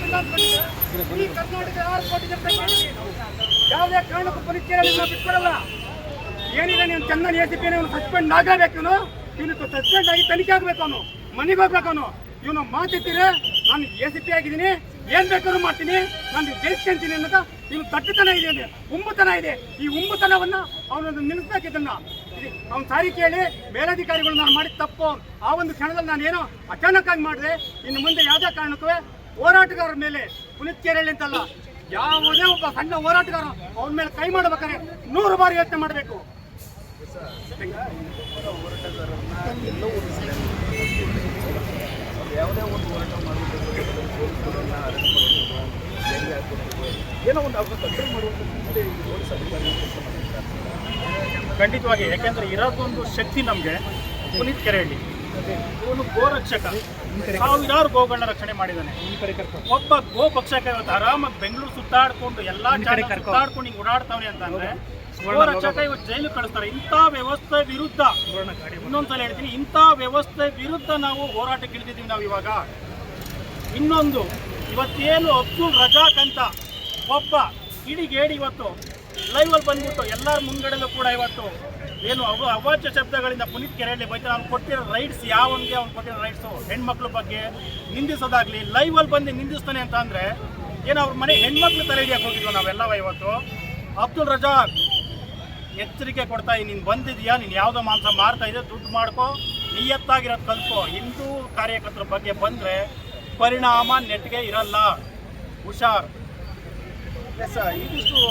ಈ ಕರ್ನಾಟಕ ಆರು ಯಾವುದೇ ಕಾರಣಕ್ಕೂ ಪರಿಚಯ ಬಿಟ್ಕೊಡಲ್ಲ ಏನಿದೆ ನೀವು ಚಂದನ್ ಎ ಸಿ ಸಸ್ಪೆಂಡ್ ಆಗಬೇಕು ಇವನು ಸಸ್ಪೆಂಡ್ ಆಗಿ ತನಿಖೆ ಆಗಬೇಕು ಅವನು ಮನೆಗೆ ಹೋಗ್ಬೇಕು ಅವನು ಇವನು ಮಾತಿರ್ತೀರ ನಾನು ಎ ಸಿ ಪಿ ಆಗಿದ್ದೀನಿ ಏನ್ ಬೇಕಾದ್ರೂ ಮಾಡ್ತೀನಿ ನಾನು ಜಯಿಸ್ಕೊಂತೀನಿ ಅನ್ನೋದು ಇವನು ತಟ್ಟತನ ಇದೆ ಅಂದ್ರೆ ಉಂಬುತನ ಇದೆ ಈ ಉಂಬುತನವನ್ನ ಅವನನ್ನು ನಿಲ್ಲಿಸ್ಬೇಕು ಇದನ್ನ ಅವ್ನು ಸಾರಿ ಕೇಳಿ ಮೇಲಧಿಕಾರಿಗಳು ನಾನು ಮಾಡಿದ ತಪ್ಪು ಆ ಒಂದು ಕ್ಷಣದಲ್ಲಿ ನಾನು ಏನೋ ಅಚಾನಕ್ ಆಗಿ ಮಾಡಿದೆ ಇನ್ನು ಮುಂದೆ ಯಾವುದೇ ಕಾರಣಕ್ಕೂ ಹೋರಾಟಗಾರರ ಮೇಲೆ ಕೇರಳಿ ಅಂತಲ್ಲ, ಯಾವುದೇ ಒಬ್ಬ ಸಣ್ಣ ಹೋರಾಟಗಾರ ಅವನ ಮೇಲೆ ಕೈ ಮಾಡಬೇಕಾದ್ರೆ ನೂರು ಬಾರಿ ಯೋಚನೆ ಮಾಡಬೇಕು ಯಾವುದೇ ಒಂದು ಹೋರಾಟ ಏನೋ ಒಂದು. ಖಂಡಿತವಾಗಿ, ಯಾಕೆಂದ್ರೆ ಇರೋದೊಂದು ಶಕ್ತಿ ನಮಗೆ ಪುನೀತ್ ಕೆರೆಹಳ್ಳಿ ಇವನು ಗೋರಕ್ಷಕ. ಸಾವಿರಾರು ಗೋಗಳನ್ನ ರಕ್ಷಣೆ ಮಾಡಿದ್ದಾನೆ ಒಬ್ಬ ಗೋ ಪಕ್ಷಕ ಇವತ್ತು ಆರಾಮಾಗಿ ಬೆಂಗಳೂರು ಸುತ್ತಾಡ್ಕೊಂಡು ಎಲ್ಲಾ ಜಾಗ ಸುತ್ತಾಡ್ಕೊಂಡು ಓಡಾಡ್ತಾವ್ರಿ ಓಡಾಡ್ತಾವನೆ ಗೋ ಗೋರಕ್ಷಕ ಇವತ್ತು ಜೈಲು ಕಳಿಸ್ತಾರೆ. ಇಂಥ ವ್ಯವಸ್ಥೆ ವಿರುದ್ಧ. ಇನ್ನೊಂದ್ಸಲ ಹೇಳ್ತೀನಿ ಇಂಥ ವ್ಯವಸ್ಥೆ ವಿರುದ್ಧ ನಾವು ಹೋರಾಟಕ್ಕೆ ಇಳಿದಿದ್ದೀವಿ ನಾವು ಇವಾಗ. ಇನ್ನೊಂದು ಇವತ್ತೇನು ಅಬ್ದುಲ್ ರಜಾಕ್ ಅಂತ ಒಬ್ಬ ಕಿಡಿಗೇಡಿ ಇವತ್ತು ಲೈವಲ್ಲಿ ಬಂದ್ಬಿಟ್ಟು ಎಲ್ಲರ ಮುಂದ್ಗಡೆಲೂ ಕೂಡ ಇವತ್ತು ಏನು ಅವ ಅವಾಚ್ಯ ಶಬ್ದಗಳಿಂದ ಪುನೀತ್ ಕೆರೆಯಲ್ಲಿ ಬೈತಾರೆ. ಅವ್ನು ಕೊಟ್ಟಿರೋ ರೈಟ್ಸ್ ಯಾವನಿಗೆ ಅವ್ನು ಕೊಟ್ಟಿರೋ ರೈಟ್ಸು ಹೆಣ್ಮಕ್ಳ ಬಗ್ಗೆ ನಿಂದಿಸೋದಾಗ್ಲಿ ಲೈವಲ್ಲಿ ಬಂದು ನಿಂದಿಸ್ತಾನೆ ಅಂತ ಅಂದರೆ ಏನು ಅವ್ರ ಮನೆ ಹೆಣ್ಮಕ್ಳು ತಲೆ ಹಿಡಿಯಕ್ಕೆ ಹೋಗಿದ್ವು ನಾವೆಲ್ಲವ ಇವತ್ತು. ಅಬ್ದುಲ್ ರಜಾಕ್, ಎಚ್ಚರಿಕೆ ಕೊಡ್ತಾ ನೀನು ಬಂದಿದೀಯಾ? ನೀನು ಯಾವುದೋ ಮಾಂಸ ಮಾರ್ತಾ ಇದೆ ದುಡ್ಡು ಮಾಡ್ಕೋ. ನಿಯತ್ತಾಗಿರೋದು ಕಲ್ತ್ಕೋ. ಹಿಂದೂ ಕಾರ್ಯಕರ್ತರ ಬಗ್ಗೆ ಬಂದರೆ ಪರಿಣಾಮ ನೆಟ್ಗೆ ಇರಲ್ಲ. ಹುಷಾರ್. ಎಸ್ ಇದಿಷ್ಟು